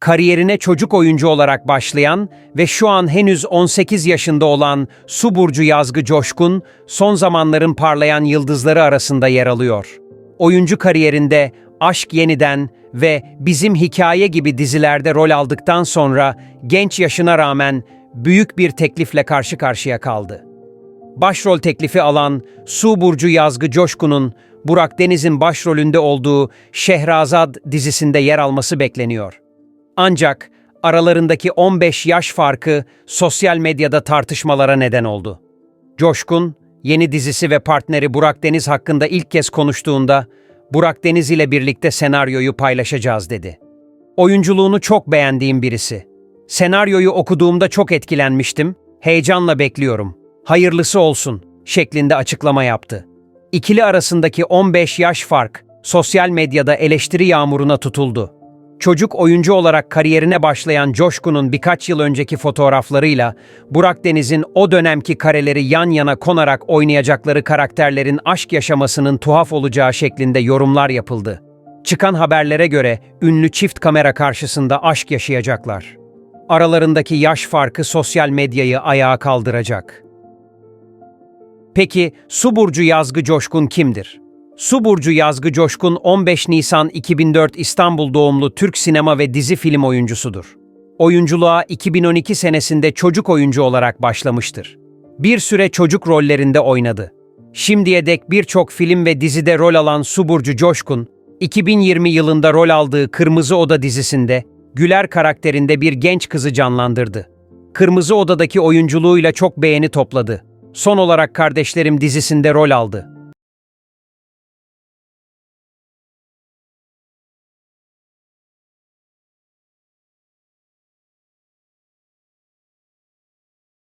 kariyerine çocuk oyuncu olarak başlayan ve şu an henüz 18 yaşında olan Su Burcu Yazgı Coşkun, son zamanların parlayan yıldızları arasında yer alıyor. Oyuncu kariyerinde Aşk Yeniden ve Bizim Hikaye gibi dizilerde rol aldıktan sonra genç yaşına rağmen büyük bir teklifle karşı karşıya kaldı. Başrol teklifi alan Su Burcu Yazgı Coşkun'un Burak Deniz'in başrolünde olduğu Şehrazad dizisinde yer alması bekleniyor. Ancak aralarındaki 15 yaş farkı sosyal medyada tartışmalara neden oldu. Coşkun, yeni dizisi ve partneri Burak Deniz hakkında ilk kez konuştuğunda, Burak Deniz ile birlikte senaryoyu paylaşacağız dedi. Oyunculuğunu çok beğendiğim birisi. Senaryoyu okuduğumda çok etkilenmiştim, heyecanla bekliyorum. Hayırlısı olsun şeklinde açıklama yaptı. İkili arasındaki 15 yaş fark sosyal medyada eleştiri yağmuruna tutuldu. Çocuk oyuncu olarak kariyerine başlayan Coşkun'un birkaç yıl önceki fotoğraflarıyla Burak Deniz'in o dönemki kareleri yan yana konarak oynayacakları karakterlerin aşk yaşamasının tuhaf olacağı şeklinde yorumlar yapıldı. Çıkan haberlere göre ünlü çift kamera karşısında aşk yaşayacaklar. Aralarındaki yaş farkı sosyal medyayı ayağa kaldıracak. Peki Su Burcu Yazgı Coşkun kimdir? Su Burcu Yazgı Coşkun 15 Nisan 2004 İstanbul doğumlu Türk sinema ve dizi film oyuncusudur. Oyunculuğa 2012 senesinde çocuk oyuncu olarak başlamıştır. Bir süre çocuk rollerinde oynadı. Şimdiye dek birçok film ve dizide rol alan Su Burcu Coşkun, 2020 yılında rol aldığı Kırmızı Oda dizisinde Güler karakterinde bir genç kızı canlandırdı. Kırmızı Oda'daki oyunculuğuyla çok beğeni topladı. Son olarak Kardeşlerim dizisinde rol aldı.